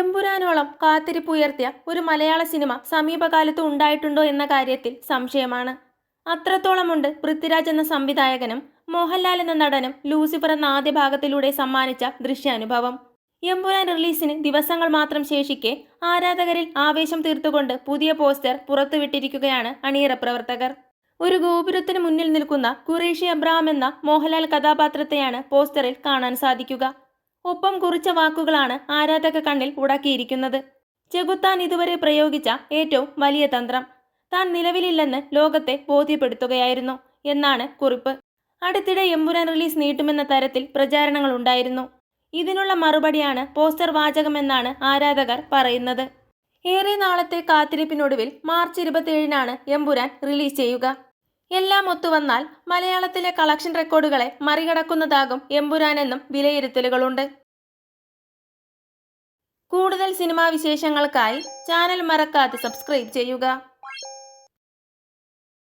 എമ്പുരാനോളം കാത്തിരിപ്പുയർത്തിയ ഒരു മലയാള സിനിമ സമീപകാലത്ത് ഉണ്ടായിട്ടുണ്ടോ എന്ന കാര്യത്തിൽ സംശയമാണ്. അത്രത്തോളമുണ്ട് പൃഥ്വിരാജ് എന്ന സംവിധായകനും മോഹൻലാൽ എന്ന നടനും ലൂസിഫർ എന്ന ആദ്യ ഭാഗത്തിലൂടെ സമ്മാനിച്ച ദൃശ്യാനുഭവം. എമ്പുരാൻ റിലീസിന് ദിവസങ്ങൾ മാത്രം ശേഷിക്കെ ആരാധകരിൽ ആവേശം തീർത്തുകൊണ്ട് പുതിയ പോസ്റ്റർ പുറത്തുവിട്ടിരിക്കുകയാണ് അണിയറ പ്രവർത്തകർ. ഒരു ഗോപുരത്തിന് മുന്നിൽ നിൽക്കുന്ന കുറേഷി അബ്രഹാം എന്ന മോഹൻലാൽ കഥാപാത്രത്തെയാണ് പോസ്റ്ററിൽ കാണാൻ സാധിക്കുക. ഒപ്പം കുറിച്ച വാക്കുകളാണ് ആരാധക കണ്ണിൽ ഉടക്കിയിരിക്കുന്നത്. ചെകുത്താൻ ഇതുവരെ പ്രയോഗിച്ച ഏറ്റവും വലിയ തന്ത്രം. താൻ നിലവിലില്ലെന്ന് ലോകത്തെ ബോധ്യപ്പെടുത്തുകയായിരുന്നു എന്നാണ് കുറിപ്പ്. അടുത്തിടെ എമ്പുരാൻ റിലീസ് നീട്ടുമെന്ന തരത്തിൽ പ്രചാരണങ്ങൾ ഉണ്ടായിരുന്നു. ഇതിനുള്ള മറുപടിയാണ് പോസ്റ്റർ വാചകമെന്നാണ് ആരാധകർ പറയുന്നത്. ഏറെ നാളത്തെ കാത്തിരിപ്പിനൊടുവിൽ മാർച്ച് ഇരുപത്തിയേഴിനാണ് എമ്പുരാൻ റിലീസ് ചെയ്യുക. എല്ലാം ഒത്തുവന്നാൽ മലയാളത്തിലെ കളക്ഷൻ റെക്കോർഡുകളെ മറികടക്കുന്നതാകും എമ്പുരാനെന്നും വിലയിരുത്തലുകളുണ്ട്. കൂടുതൽ സിനിമാ വിശേഷങ്ങൾക്കായി ചാനൽ മറക്കാതെ സബ്സ്ക്രൈബ് ചെയ്യുക.